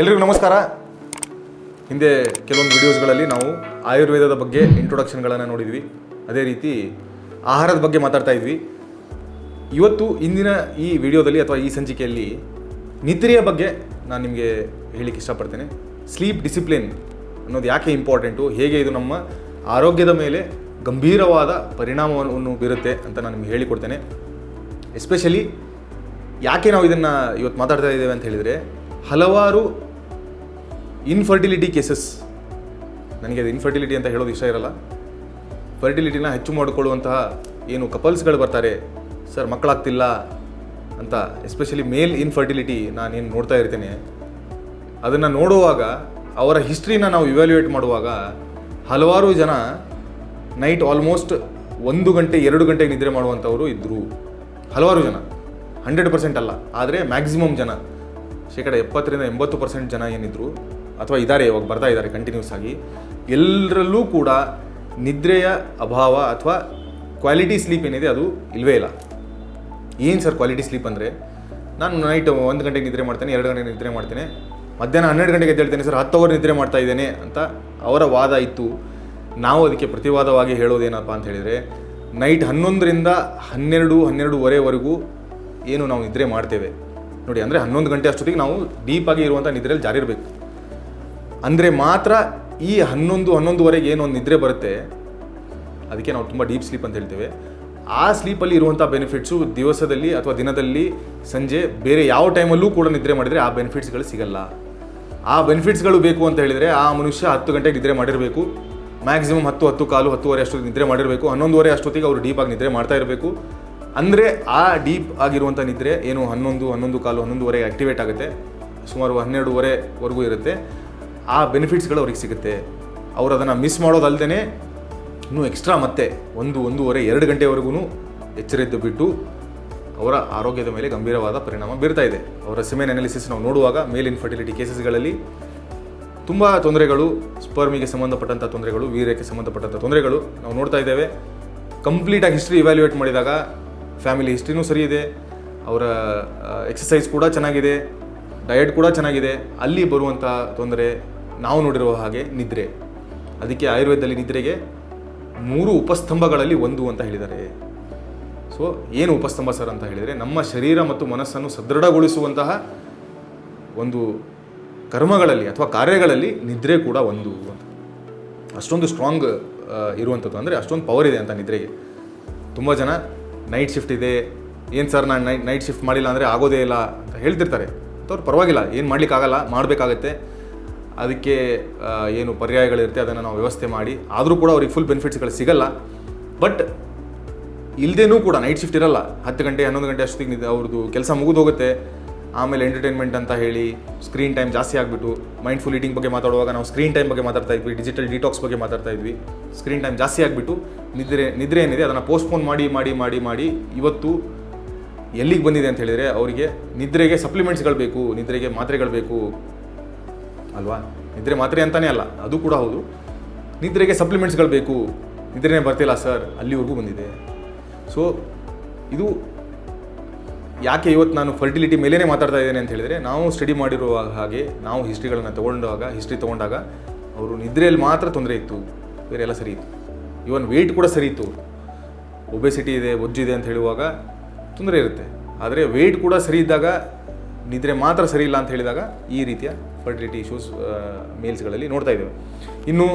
ಎಲ್ರಿಗೂ ನಮಸ್ಕಾರ. ಹಿಂದೆ ಕೆಲವೊಂದು ವಿಡಿಯೋಸ್ಗಳಲ್ಲಿ ನಾವು ಆಯುರ್ವೇದದ ಬಗ್ಗೆ ಇಂಟ್ರೊಡಕ್ಷನ್ಗಳನ್ನು ನೋಡಿದ್ವಿ. ಅದೇ ರೀತಿ ಆಹಾರದ ಬಗ್ಗೆ ಮಾತಾಡ್ತಾ ಇದ್ವಿ. ಇವತ್ತು ಇಂದಿನ ಈ ವಿಡಿಯೋದಲ್ಲಿ ಅಥವಾ ಈ ಸಂಚಿಕೆಯಲ್ಲಿ ನಿದ್ರೆಯ ಬಗ್ಗೆ ನಾನು ನಿಮಗೆ ಹೇಳಿಕ್ಕೆ ಇಷ್ಟಪಡ್ತೇನೆ. ಸ್ಲೀಪ್ ಡಿಸಿಪ್ಲಿನ್ ಅನ್ನೋದು ಯಾಕೆ ಇಂಪಾರ್ಟೆಂಟು ಹೇಗೆ ಇದು ನಮ್ಮ ಆರೋಗ್ಯದ ಮೇಲೆ ಗಂಭೀರವಾದ ಪರಿಣಾಮವನ್ನು ಬೀರುತ್ತೆ ಅಂತ ನಾನು ನಿಮಗೆ ಹೇಳಿಕೊಡ್ತೇನೆ. ಎಸ್ಪೆಷಲಿ ಯಾಕೆ ನಾವು ಇದನ್ನು ಇವತ್ತು ಮಾತಾಡ್ತಾ ಇದ್ದೇವೆ ಅಂತ ಹೇಳಿದರೆ ಹಲವಾರು ಇನ್ಫರ್ಟಿಲಿಟಿ ಕೇಸಸ್ ನನಗೆ ಅದು ಇನ್ಫರ್ಟಿಲಿಟಿ ಅಂತ ಹೇಳೋದು ಇಷ್ಟ ಇರಲ್ಲ. ಫರ್ಟಿಲಿಟಿನ ಹೆಚ್ಚು ಮಾಡಿಕೊಳ್ಳುವಂತಹ ಏನು ಕಪಲ್ಸ್ಗಳು ಬರ್ತಾರೆ, ಸರ್, ಮಕ್ಕಳಾಗ್ತಿಲ್ಲ ಅಂತ ಎಸ್ಪೆಷಲಿ ಮೇಲ್ ಇನ್ಫರ್ಟಿಲಿಟಿ ನಾನೇನು ನೋಡ್ತಾ ಇರ್ತೇನೆ. ಅದನ್ನು ನೋಡುವಾಗ, ಅವರ ಹಿಸ್ಟ್ರಿನ ನಾವು ಇವ್ಯಾಲ್ಯೂಯೇಟ್ ಮಾಡುವಾಗ, ಹಲವಾರು ಜನ ನೈಟ್ ಆಲ್ಮೋಸ್ಟ್ ಒಂದು ಗಂಟೆ, ಎರಡು ಗಂಟೆಗೆ ನಿದ್ರೆ ಮಾಡುವಂಥವರು ಇದ್ದರು ಹಲವಾರು ಜನ. ಹಂಡ್ರೆಡ್ ಪರ್ಸೆಂಟ್ ಅಲ್ಲ. ಆದರೆ ಮ್ಯಾಕ್ಸಿಮಮ್ ಜನ. ಶೇಕಡ ಎಪ್ಪತ್ತರಿಂದ ಎಂಬತ್ತು ಪರ್ಸೆಂಟ್ ಜನ ಏನಿದ್ರು ಅಥವಾ ಇದ್ದಾರೆ ಇವಾಗ ಬರ್ತಾ ಇದ್ದಾರೆ ಕಂಟಿನ್ಯೂಸ್ ಆಗಿ ಎಲ್ಲರಲ್ಲೂ ಕೂಡ ನಿದ್ರೆಯ ಅಭಾವ ಅಥವಾ ಕ್ವಾಲಿಟಿ ಸ್ಲೀಪ್ ಏನಿದೆ ಅದು ಇಲ್ಲವೇ ಇಲ್ಲ. ಏನು ಸರ್ ಕ್ವಾಲಿಟಿ ಸ್ಲೀಪ್ ಅಂದರೆ? ನಾನು ನೈಟ್ ಒಂದು ಗಂಟೆಗೆ ನಿದ್ರೆ ಮಾಡ್ತೇನೆ, ಎರಡು ಗಂಟೆಗೆ ನಿದ್ರೆ ಮಾಡ್ತೇನೆ, ಮಧ್ಯಾಹ್ನ ಹನ್ನೆರಡು ಗಂಟೆಗೆ ಎದ್ದೇಳ್ತೇನೆ, ಸರ್, ಹತ್ತು ಅವರ್ ನಿದ್ರೆ ಮಾಡ್ತಾ ಇದ್ದೇನೆ ಅಂತ ಅವರ ವಾದ ಇತ್ತು. ನಾವು ಅದಕ್ಕೆ ಪ್ರತಿವಾದವಾಗಿ ಹೇಳೋದೇನಪ್ಪ ಅಂತ ಹೇಳಿದರೆ ನೈಟ್ ಹನ್ನೊಂದರಿಂದ ಹನ್ನೆರಡು, ಹನ್ನೆರಡೂವರೆವರೆಗೂ ಏನು ನಾವು ನಿದ್ರೆ ಮಾಡ್ತೇವೆ. ನೋಡಿ, ಅಂದರೆ ಹನ್ನೊಂದು ಗಂಟೆ ಅಷ್ಟೊತ್ತಿಗೆ ನಾವು ಡೀಪಾಗಿ ಇರುವಂಥ ನಿದ್ರೆಯಲ್ಲಿ ಜಾರಿರಬೇಕು ಅಂದರೆ ಮಾತ್ರ ಈ ಹನ್ನೊಂದು, ಹನ್ನೊಂದುವರೆಗೆ ಏನು ಒಂದು ನಿದ್ರೆ ಬರುತ್ತೆ, ಅದಕ್ಕೆ ನಾವು ತುಂಬ ಡೀಪ್ ಸ್ಲೀಪ್ ಅಂತ ಹೇಳ್ತೇವೆ. ಆ ಸ್ಲೀಪಲ್ಲಿ ಇರುವಂಥ ಬೆನಿಫಿಟ್ಸು ದಿವಸದಲ್ಲಿ ಅಥವಾ ದಿನದಲ್ಲಿ ಸಂಜೆ ಬೇರೆ ಯಾವ ಟೈಮಲ್ಲೂ ಕೂಡ ನಿದ್ರೆ ಮಾಡಿದರೆ ಆ ಬೆನಿಫಿಟ್ಸ್ಗಳು ಸಿಗಲ್ಲ. ಆ ಬೆನಿಫಿಟ್ಸ್ಗಳು ಬೇಕು ಅಂತ ಹೇಳಿದರೆ ಆ ಮನುಷ್ಯ ಹತ್ತು ಗಂಟೆಗೆ ನಿದ್ರೆ ಮಾಡಿರಬೇಕು. ಮ್ಯಾಕ್ಸಿಮಮ್ ಹತ್ತು ಹತ್ತು ಕಾಲು, ಹತ್ತುವರೆ ಅಷ್ಟೊತ್ತಿಗೆ ನಿದ್ರೆ ಮಾಡಿರಬೇಕು. ಹನ್ನೊಂದುವರೆ ಅಷ್ಟೊತ್ತಿಗೆ ಅವರು ಡೀಪಾಗಿ ನಿದ್ರೆ ಮಾಡ್ತಾ ಇರಬೇಕು. ಅಂದರೆ ಆ ಡೀಪ್ ಆಗಿರುವಂಥ ನಿದ್ರೆ ಏನು ಹನ್ನೊಂದು ಹನ್ನೊಂದು ಕಾಲು, ಹನ್ನೊಂದುವರೆಗೆ ಆ್ಯಕ್ಟಿವೇಟ್ ಆಗುತ್ತೆ. ಸುಮಾರು ಹನ್ನೆರಡುವರೆವರೆಗೂ ಇರುತ್ತೆ. ಆ ಬೆನಿಫಿಟ್ಸ್ಗಳು ಅವ್ರಿಗೆ ಸಿಗುತ್ತೆ. ಅವರು ಅದನ್ನು ಮಿಸ್ ಮಾಡೋದಲ್ಲದೆ ಇನ್ನೂ ಎಕ್ಸ್ಟ್ರಾ ಮತ್ತೆ ಒಂದು, ಒಂದೂವರೆ, ಎರಡು ಗಂಟೆವರೆಗೂ ಎಚ್ಚರಿದ್ದು ಬಿಟ್ಟು ಅವರ ಆರೋಗ್ಯದ ಮೇಲೆ ಗಂಭೀರವಾದ ಪರಿಣಾಮ ಬೀರ್ತಾ ಇದೆ. ಅವರ ಸಿಮೆನ್ ಅನಾಲಿಸಿಸ್ ನಾವು ನೋಡುವಾಗ ಮೇಲ್ ಇನ್ಫರ್ಟಿಲಿಟಿ ಕೇಸಸ್ಗಳಲ್ಲಿ ತುಂಬ ತೊಂದರೆಗಳು ಸ್ಪರ್ಮಿಗೆ ಸಂಬಂಧಪಟ್ಟಂಥ ತೊಂದರೆಗಳು, ವೀರ್ಯಕ್ಕೆ ಸಂಬಂಧಪಟ್ಟಂಥ ತೊಂದರೆಗಳು ನಾವು ನೋಡ್ತಾ ಇದ್ದೇವೆ. ಕಂಪ್ಲೀಟಾಗಿ ಹಿಸ್ಟ್ರಿ ಇವ್ಯಾಲ್ಯೂಯೇಟ್ ಮಾಡಿದಾಗ ಫ್ಯಾಮಿಲಿ ಹಿಸ್ಟ್ರಿನೂ ಸರಿ ಇದೆ. ಅವರ ಎಕ್ಸಸೈಸ್ ಕೂಡ ಚೆನ್ನಾಗಿದೆ. ಡಯಟ್ ಕೂಡ ಚೆನ್ನಾಗಿದೆ. ಅಲ್ಲಿ ಬರುವಂಥ ತೊಂದರೆ ನಾವು ನೋಡಿರುವ ಹಾಗೆ ನಿದ್ರೆ. ಅದಕ್ಕೆ ಆಯುರ್ವೇದದಲ್ಲಿ ನಿದ್ರೆಗೆ ಮೂರು ಉಪಸ್ತಂಭಗಳಲ್ಲಿ ಒಂದು ಅಂತ ಹೇಳಿದ್ದಾರೆ. ಸೊ ಏನು ಉಪಸ್ತಂಭ ಸರ್ ಅಂತ ಹೇಳಿದರೆ ನಮ್ಮ ಶರೀರ ಮತ್ತು ಮನಸ್ಸನ್ನು ಸದೃಢಗೊಳಿಸುವಂತಹ ಒಂದು ಕರ್ಮಗಳಲ್ಲಿ ಅಥವಾ ಕಾರ್ಯಗಳಲ್ಲಿ ನಿದ್ರೆ ಕೂಡ ಒಂದು ಅಂತ. ಅಷ್ಟೊಂದು ಸ್ಟ್ರಾಂಗ್ ಇರುವಂಥದ್ದು ಅಂದರೆ ಅಷ್ಟೊಂದು ಪವರ್ ಇದೆ ಅಂತ ನಿದ್ರೆಗೆ. ತುಂಬ ಜನ ನೈಟ್ ಶಿಫ್ಟ್ ಇದೆ, ಏನು ಸರ್ ನಾನು ನೈಟ್ ನೈಟ್ ಶಿಫ್ಟ್ ಮಾಡಿಲ್ಲ ಅಂದರೆ ಆಗೋದೇ ಇಲ್ಲ ಅಂತ ಹೇಳ್ತಿರ್ತಾರೆ. ಅವ್ರು ಪರವಾಗಿಲ್ಲ, ಏನು ಮಾಡಲಿಕ್ಕಾಗಲ್ಲ, ಮಾಡಬೇಕಾಗತ್ತೆ. ಅದಕ್ಕೆ ಏನು ಪರ್ಯಾಯಗಳಿರುತ್ತೆ ಅದನ್ನು ನಾವು ವ್ಯವಸ್ಥೆ ಮಾಡಿ. ಆದರೂ ಕೂಡ ಅವ್ರಿಗೆ ಫುಲ್ ಬೆನಿಫಿಟ್ಸ್ಗಳು ಸಿಗಲ್ಲ. ಬಟ್ ಇಲ್ಲದೇನೂ ಕೂಡ ನೈಟ್ ಶಿಫ್ಟ್ ಇರಲ್ಲ. ಹತ್ತು ಗಂಟೆ, ಹನ್ನೊಂದು ಗಂಟೆ ಅಷ್ಟೊತ್ತಿಗೆ ಅವ್ರದ್ದು ಕೆಲಸ ಮುಗಿದು ಹೋಗುತ್ತೆ. ಆಮೇಲೆ ಎಂಟರ್ಟೈನ್ಮೆಂಟ್ ಅಂತ ಹೇಳಿ ಸ್ಕ್ರೀನ್ ಟೈಮ್ ಜಾಸ್ತಿ ಆಗಿಬಿಟ್ಟು ಮೈಂಡ್ಫುಲ್ ಈಟಿಂಗ್ ಬಗ್ಗೆ ಮಾತಾಡುವಾಗ ನಾವು ಸ್ಕ್ರೀನ್ ಟೈಮ್ ಬಗ್ಗೆ ಮಾತಾಡ್ತಾ ಇದ್ವಿ ಡಿಜಿಟಲ್ ಡಿಟಾಕ್ಸ್ ಬಗ್ಗೆ ಮಾತಾಡ್ತಾ ಇದ್ವಿ. ಸ್ಕ್ರೀನ್ ಟೈಮ್ ಜಾಸ್ತಿ ಆಗಿಬಿಟ್ಟು ನಿದ್ರೆ ನಿದ್ರೆ ಏನಿದೆ ಅದನ್ನು ಪೋಸ್ಟ್ಪೋನ್ ಮಾಡಿ ಮಾಡಿ ಮಾಡಿ ಮಾಡಿ ಇವತ್ತು ಎಲ್ಲಿಗೆ ಬಂದಿದೆ ಅಂತ ಹೇಳಿದರೆ ಅವರಿಗೆ ನಿದ್ರೆಗೆ ಸಪ್ಲಿಮೆಂಟ್ಸ್ಗಳು ಬೇಕು, ನಿದ್ರೆಗೆ ಮಾತ್ರೆಗಳು ಬೇಕು. ಅಲ್ವಾ? ನಿದ್ರೆ ಮಾತ್ರೆ ಅಂತಲೇ ಅಲ್ಲ, ಅದು ಕೂಡ ಹೌದು. ನಿದ್ರೆಗೆ ಸಪ್ಲಿಮೆಂಟ್ಸ್ಗಳು ಬೇಕು. ನಿದ್ರೆನೇ ಬರ್ತಿಲ್ಲ ಸರ್, ಅಲ್ಲಿವರೆಗೂ ಬಂದಿದೆ. ಸೊ ಇದು ಯಾಕೆ ಇವತ್ತು ನಾನು ಫರ್ಟಿಲಿಟಿ ಮೇಲೇ ಮಾತಾಡ್ತಾ ಇದ್ದೇನೆ ಅಂತ ಹೇಳಿದರೆ, ನಾವು ಸ್ಟಡಿ ಮಾಡಿರುವ ಹಾಗೆ ನಾವು ಹಿಸ್ಟ್ರಿಗಳನ್ನು ತೊಗೊಂಡಾಗ ಹಿಸ್ಟ್ರಿ ತೊಗೊಂಡಾಗ ಅವರು ನಿದ್ರೆಯಲ್ಲಿ ಮಾತ್ರ ತೊಂದರೆ ಇತ್ತು. ಬೇರೆ ಎಲ್ಲ ಸರಿ ಇತ್ತು. ಇವನ್ ವೆಯ್ಟ್ ಕೂಡ ಸರಿ ಇತ್ತು. ಒಬೆಸಿಟಿ ಇದೆ ಬೊಜ್ಜಿದೆ ಅಂತ ಹೇಳುವಾಗ ತೊಂದರೆ ಇರುತ್ತೆ. ಆದರೆ ವೆಯ್ಟ್ ಕೂಡ ಸರಿ ಇದ್ದಾಗ ನಿದ್ರೆ ಮಾತ್ರ ಸರಿ ಇಲ್ಲ ಅಂತ ಹೇಳಿದಾಗ ಈ ರೀತಿಯ ಫರ್ಟಿಲಿಟಿ ಇಶ್ಯೂಸ್ ಮೇಲ್ಸ್ಗಳಲ್ಲಿ ನೋಡ್ತಾ ಇದ್ದೇವೆ. ಇನ್ನು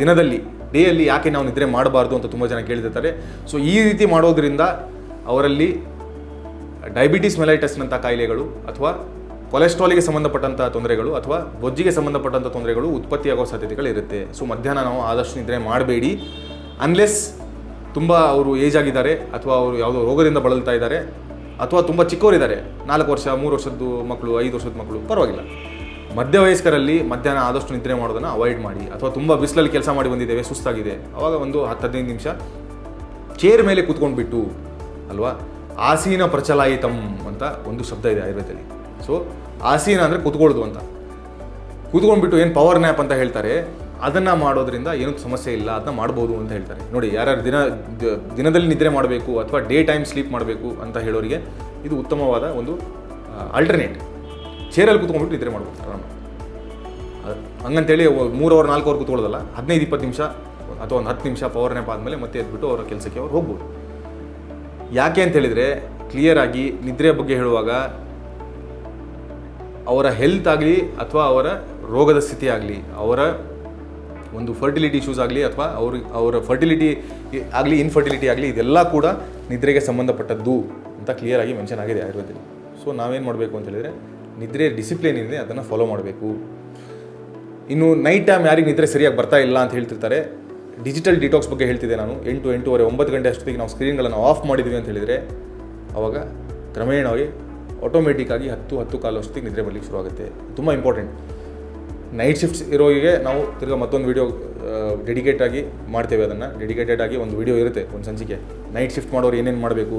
ದಿನದಲ್ಲಿ ಡೇಯಲ್ಲಿ ಯಾಕೆ ನಾವು ನಿದ್ರೆ ಮಾಡಬಾರ್ದು ಅಂತ ತುಂಬ ಜನ ಕೇಳ್ತಿರ್ತಾರೆ. ಸೊ ಈ ರೀತಿ ಮಾಡೋದ್ರಿಂದ ಅವರಲ್ಲಿ ಡಯಾಬಿಟಿಸ್ ಮೆಲೈಟಸ್ನಂಥ ಕಾಯಿಲೆಗಳು ಅಥವಾ ಕೊಲೆಸ್ಟ್ರಾಲಿಗೆ ಸಂಬಂಧಪಟ್ಟಂಥ ತೊಂದರೆಗಳು ಅಥವಾ ಬೊಜ್ಜಿಗೆ ಸಂಬಂಧಪಟ್ಟಂಥ ತೊಂದರೆಗಳು ಉತ್ಪತ್ತಿಯಾಗೋ ಸಾಧ್ಯತೆಗಳು ಇರುತ್ತೆ. ಸೊ, ಮಧ್ಯಾಹ್ನ ನಾವು ಆದಷ್ಟು ನಿದ್ರೆ ಮಾಡಬೇಡಿ. ಅನ್ಲೆಸ್ ತುಂಬ ಅವರು ಏಜ್ ಆಗಿದ್ದಾರೆ ಅಥವಾ ಅವರು ಯಾವುದೋ ರೋಗದಿಂದ ಬಳಲ್ತಾ ಇದ್ದಾರೆ ಅಥವಾ ತುಂಬ ಚಿಕ್ಕವರಿದ್ದಾರೆ. ನಾಲ್ಕು ವರ್ಷ, ಮೂರು ವರ್ಷದ್ದು ಮಕ್ಕಳು, ಐದು ವರ್ಷದ ಮಕ್ಕಳು, ಪರವಾಗಿಲ್ಲ. ಮಧ್ಯ ವಯಸ್ಕರಲ್ಲಿ ಮಧ್ಯಾಹ್ನ ಆದಷ್ಟು ನಿದ್ರೆ ಮಾಡೋದನ್ನು ಅವಾಯ್ಡ್ ಮಾಡಿ ಅಥವಾ ತುಂಬ ಬಿಸಿಲಲ್ಲಿ ಕೆಲಸ ಮಾಡಿ ಬಂದಿದ್ದೇವೆ, ಸುಸ್ತಾಗಿದೆ. ಆವಾಗ ಒಂದು ಹತ್ತು ಹದಿನೈದು ನಿಮಿಷ ಚೇರ್ ಮೇಲೆ ಕೂತ್ಕೊಂಡ್ಬಿಟ್ಟು, ಅಲ್ವಾ? ಆಸೀನ ಪ್ರಚಲಾಯಿತಂ ಅಂತ ಒಂದು ಶಬ್ದ ಇದೆ ಆಯುರ್ವೇದದಲ್ಲಿ. ಸೊ ಆಸೀನ ಅಂದರೆ ಕುತ್ಕೊಳ್ಳೋದು ಅಂತ. ಕೂತ್ಕೊಂಡ್ಬಿಟ್ಟು ಏನು ಪವರ್ ನ್ಯಾಪ್ ಅಂತ ಹೇಳ್ತಾರೆ, ಅದನ್ನು ಮಾಡೋದ್ರಿಂದ ಏನೂ ಸಮಸ್ಯೆ ಇಲ್ಲ ಅದನ್ನ ಮಾಡ್ಬೋದು ಅಂತ ಹೇಳ್ತಾರೆ. ನೋಡಿ, ಯಾರ್ಯಾರು ದಿನ ದಿನದಲ್ಲಿ ನಿದ್ರೆ ಮಾಡಬೇಕು ಅಥವಾ ಡೇ ಟೈಮ್ ಸ್ಲೀಪ್ ಮಾಡಬೇಕು ಅಂತ ಹೇಳೋರಿಗೆ ಇದು ಉತ್ತಮವಾದ ಒಂದು ಆಲ್ಟರ್ನೇಟ್ ಚೇರಲ್ಲಿ ಕೂತ್ಕೊಂಡ್ಬಿಟ್ಟು ನಿದ್ರೆ ಮಾಡ್ಬೋದು ಆರಾಮ ಹಂಗಂತೇಳಿ ಮೂರು ಅವರ್ ನಾಲ್ಕು ಅವರ್ ಕೂತ್ಕೊಳ್ಳೋದಲ್ಲ ಹದಿನೈದು, ಇಪ್ಪತ್ತು ನಿಮಿಷ ಅಥವಾ ಒಂದು ಹತ್ತು ನಿಮಿಷ ಪವರ್ ನ್ಯಾಪ್ ಆದಮೇಲೆ ಮತ್ತೆ ಎದ್ಬಿಟ್ಟು ಅವರ ಕೆಲಸಕ್ಕೆ ಅವ್ರು ಹೋಗ್ಬೋದು. ಯಾಕೆ ಅಂತ ಹೇಳಿದರೆ ಕ್ಲಿಯರ್ ಆಗಿ ನಿದ್ರೆ ಬಗ್ಗೆ ಹೇಳುವಾಗ ಅವರ ಹೆಲ್ತ್ ಆಗಲಿ ಅಥವಾ ಅವರ ರೋಗದ ಸ್ಥಿತಿ ಆಗಲಿ, ಅವರ ಒಂದು ಫರ್ಟಿಲಿಟಿ ಇಶ್ಯೂಸ್ ಆಗಲಿ ಅಥವಾ ಅವ್ರ, ಅವರ ಫರ್ಟಿಲಿಟಿ ಆಗಲಿ ಇನ್ಫರ್ಟಿಲಿಟಿ ಆಗಲಿ ಇದೆಲ್ಲ ಕೂಡ ನಿದ್ರೆಗೆ ಸಂಬಂಧಪಟ್ಟದ್ದು ಅಂತ ಕ್ಲಿಯರ್ ಆಗಿ ಮೆನ್ಷನ್ ಆಗಿದೆ ಆಯುರ್ವೇದದಲ್ಲಿ. ಸೊ ನಾವೇನು ಮಾಡಬೇಕು ಅಂತ ಹೇಳಿದರೆ ನಿದ್ರೆ ಡಿಸಿಪ್ಲಿನ್ ಇದೆ ಅದನ್ನು ಫಾಲೋ ಮಾಡಬೇಕು. ಇನ್ನು ನೈಟ್ ಟೈಮ್ ಯಾರಿಗೆ ನಿದ್ರೆ ಸರಿಯಾಗಿ ಬರ್ತಾ ಇಲ್ಲ ಅಂತ ಹೇಳ್ತಿರ್ತಾರೆ ಡಿಜಿಟಲ್ ಡಿಟಾಕ್ಸ್ ಬಗ್ಗೆ ಹೇಳ್ತಿದ್ದೆ ನಾನು. ಎಂಟು, ಎಂಟೂವರೆ, ಒಂಬತ್ತು ಗಂಟೆ ಅಷ್ಟೊತ್ತಿಗೆ ನಾವು ಸ್ಕ್ರೀನ್ಗಳನ್ನು ಆಫ್ ಮಾಡಿದ್ವಿ ಅಂತ ಹೇಳಿದರೆ ಆವಾಗ ಕ್ರಮೇಣವಾಗಿ ಆಟೋಮೆಟಿಕ್ಕಾಗಿ ಹತ್ತು ಹತ್ತು ಕಾಲು ಅಷ್ಟೊತ್ತಿಗೆ ನಿದ್ರೆ ಬರಲಿಕ್ಕೆ ಶುರು ಆಗುತ್ತೆ ತುಂಬ ಇಂಪಾರ್ಟೆಂಟ್ ನೈಟ್ ಶಿಫ್ಟ್ಸ್ ಇರೋರಿಗೆ ನಾವು ತಿರ್ಗಿ ಮತ್ತೊಂದು ವೀಡಿಯೋ ಡೆಡಿಕೇಟ್ ಆಗಿ ಮಾಡ್ತೇವೆ ಅದನ್ನು. ಡೆಡಿಕೇಟೆಡ್ ಆಗಿ ಒಂದು ವೀಡಿಯೋ ಇರುತ್ತೆ ಒಂದು ಸಂಚಿಕೆ. ನೈಟ್ ಶಿಫ್ಟ್ ಮಾಡೋರು ಏನೇನು ಮಾಡಬೇಕು,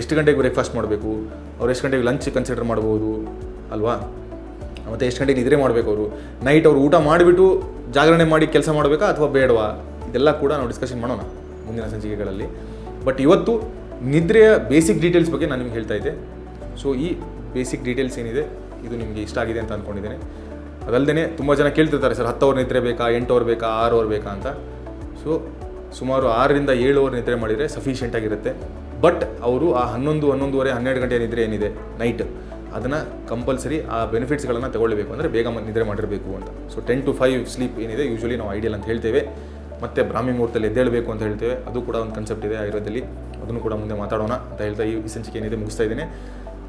ಎಷ್ಟು ಗಂಟೆಗೆ ಬ್ರೇಕ್ಫಾಸ್ಟ್ ಮಾಡಬೇಕು, ಅವ್ರು ಎಷ್ಟು ಗಂಟೆಗೆ ಲಂಚ್ ಕನ್ಸಿಡರ್ ಮಾಡ್ಬೋದು, ಅಲ್ವಾ? ಮತ್ತು ಎಷ್ಟು ಗಂಟೆಗೆ ನಿದ್ರೆ ಮಾಡಬೇಕು ಅವರು? ನೈಟ್ ಅವರು ಊಟ ಮಾಡಿಬಿಟ್ಟು ಜಾಗರಣೆ ಮಾಡಿ ಕೆಲಸ ಮಾಡಬೇಕಾ ಅಥವಾ ಬೇಡವಾ? ಇದೆಲ್ಲ ಕೂಡ ನಾವು ಡಿಸ್ಕಷನ್ ಮಾಡೋಣ ಮುಂದಿನ ಸಂಚಿಕೆಗಳಲ್ಲಿ. ಬಟ್ ಇವತ್ತು ನಿದ್ರೆಯ ಬೇಸಿಕ್ ಡೀಟೇಲ್ಸ್ ಬಗ್ಗೆ ನಾನು ನಿಮ್ಗೆ ಹೇಳ್ತಾ ಇದ್ದೆ. ಸೊ ಈ ಬೇಸಿಕ್ ಡೀಟೇಲ್ಸ್ ಏನಿದೆ, ಇದು ನಿಮಗೆ ಇಷ್ಟ ಆಗಿದೆ ಅಂತ ಅಂದ್ಕೊಂಡಿದ್ದೇನೆ ಅದಲ್ಲದೆ ತುಂಬ ಜನ ಕೇಳ್ತಿರ್ತಾರೆ, ಸರ್, ಹತ್ತು ಅವರ್ ನಿದ್ರೆ ಬೇಕಾ, ಎಂಟು ಅವರ್ ಬೇಕಾ, ಆರು ಅವರ್ ಬೇಕಾ? ಅಂತ. ಸೊ ಸುಮಾರು ಆರರಿಂದ ಏಳು ಅವರ್ ನಿದ್ರೆ ಮಾಡಿದರೆ ಸಫಿಷಿಯೆಂಟ್ ಆಗಿರುತ್ತೆ. ಬಟ್ ಅವರು ಆ ಹನ್ನೊಂದು, ಹನ್ನೊಂದುವರೆ, ಹನ್ನೆರಡು ಗಂಟೆ ನಿದ್ರೆ ಏನಿದೆ? ನೈಟ್ ಅದನ್ನು ಕಂಪಲ್ಸರಿ ಆ ಬೆನಿಫಿಟ್ಸ್ಗಳನ್ನು ತಗೊಳ್ಬೇಕು. ಅಂದರೆ ಬೇಗ ನಿದ್ರೆ ಮಾಡಿರಬೇಕು ಅಂತ. So ten to five sleep ಏನಿದೆ ಯೂಶ್ವಲಿ ನಾವು ಐಡಿಯಲ್ ಅಂತ ಹೇಳ್ತೇವೆ. ಮತ್ತು ಬ್ರಾಹ್ಮಿ ಮುಹೂರ್ತದಲ್ಲಿ ಎದ್ದೇಳಬೇಕು ಅಂತ ಹೇಳ್ತೇವೆ. ಅದು ಕೂಡ ಒಂದು ಕನ್ಸೆಪ್ಟ್ ಇದೆ ಆಯುರ್ವೇದದಲ್ಲಿ. ಅದನ್ನು ಕೂಡ ಮುಂದೆ ಮಾತಾಡೋಣ ಅಂತ ಹೇಳ್ತಾ ಈ ಸಂಚಿಕೆ ಏನಿದೆ ಮುಗಿಸ್ತಾ ಇದ್ದೇನೆ.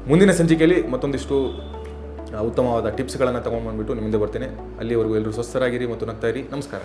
ಮುಂದಿನ ಸಂಚಿಕೆಯಲ್ಲಿ ಮತ್ತೊಂದಿಷ್ಟು ಉತ್ತಮವಾದ ಟಿಪ್ಸ್ಗಳನ್ನು ತೊಗೊಂಡ್ಬಂದ್ಬಿಟ್ಟು ನಿಮ್ಮಿಂದ ಬರ್ತೇನೆ. ಅಲ್ಲಿವರೆಗೂ ಎಲ್ಲರೂ ಸ್ವಸ್ಥರಾಗಿರಿ ಮತ್ತು ನಗ್ತಾ ಇರಿ. ನಮಸ್ಕಾರ.